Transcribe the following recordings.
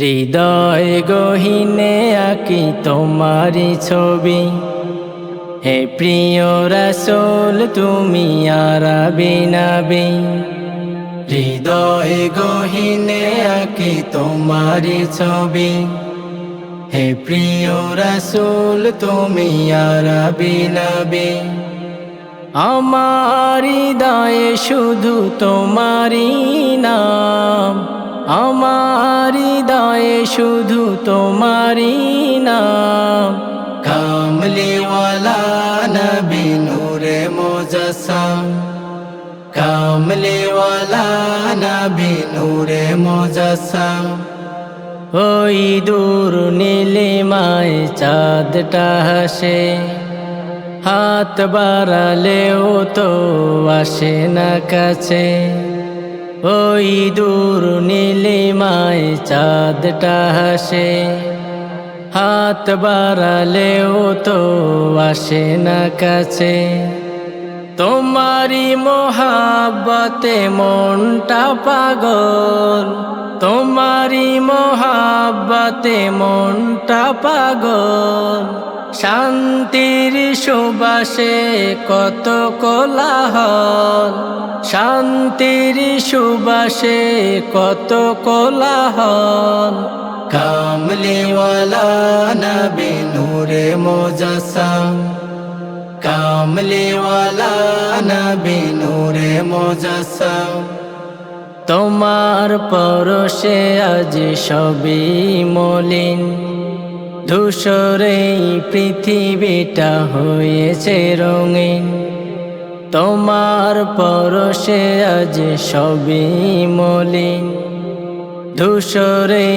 হৃদয় গহিনে আঁকি তোমারি ছবি। হে প্রিয় রসোল, তুমি আরাবি নবী। হৃদয় গহিনে আঁকি তোমারি ছবি। হে প্রিয় রসুল, তুমি আরবি নবী। আমার হৃদয়ে শুধু তোমারি নাম। আমার হৃদয়ে শুধু তোমারি নাম। কামলিওয়ালা নবী নূরে মোজাসাম। কামলিওয়ালা নবী নূরে মোজাসাম। ওই দূর নীলিমায় চাঁদটা হাসে। হাত বাড়ালেও তো আসে না কাছে। ওই দূর নীলিমায় চাঁদটা হাসে। হাত বাড়ালেও তো আসে না কাছে। তোমারি মোহাব্বতে মনটা পাগল। তোমারি মোহাব্বতে মনটা পাগল। শান্তির সুবাসে কত কোলাহল। শান্তির সুবাসে কত কোলাহল। কামলিওয়ালা নবী নূরে মোজাসাম। কামলিওয়ালা নবী নূরে মোজাসাম। তোমার পরশে আজ সবই মলিন। ধূসরে পৃথিবীটা হয়েছে রঙিন। তোমার পরশে আজ সবই মলিন। ধূসরে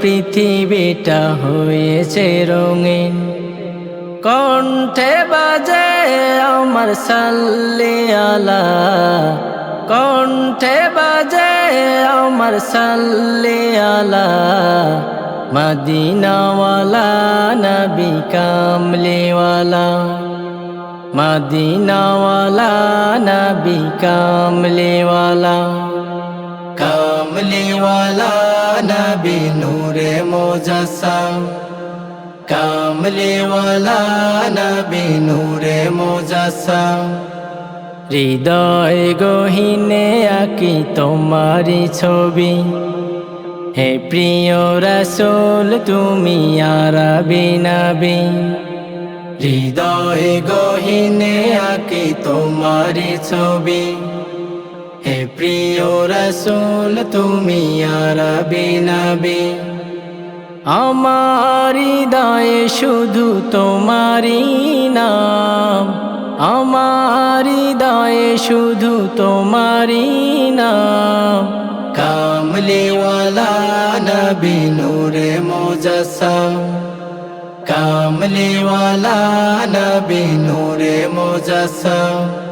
পৃথিবীটা হয়েছে রঙিন। কণ্ঠে বাজে আমার সাল্লি আলা। কণ্ঠে বাজে আমার সাল্লি আলা। মদিনাওয়ালা নবী কামলিওয়ালা, মদিনাওয়ালা নবী কামলিওয়ালা কামলিওয়ালা নবী নূরে মোজাসাম, কামলিওয়ালা নবী নূরে মোজাসাম। হৃদয় গহিনে আঁকি তোমারি ছবি হে প্রিয় রসোল, তুমি আরবি নবী। হৃদয় গহিনে আঁকি তোমারি ছবি। হে প্রিয় রসোল, তুমি আরবি নবী। আমার হৃদয়ে শুধু তোমারি নাম। আমার হৃদয়ে শুধু তোমারি নাম। কামলিওয়ালা নূরে মোজাসাম কামলিওয়ালা নবী নূরে মোজাসাম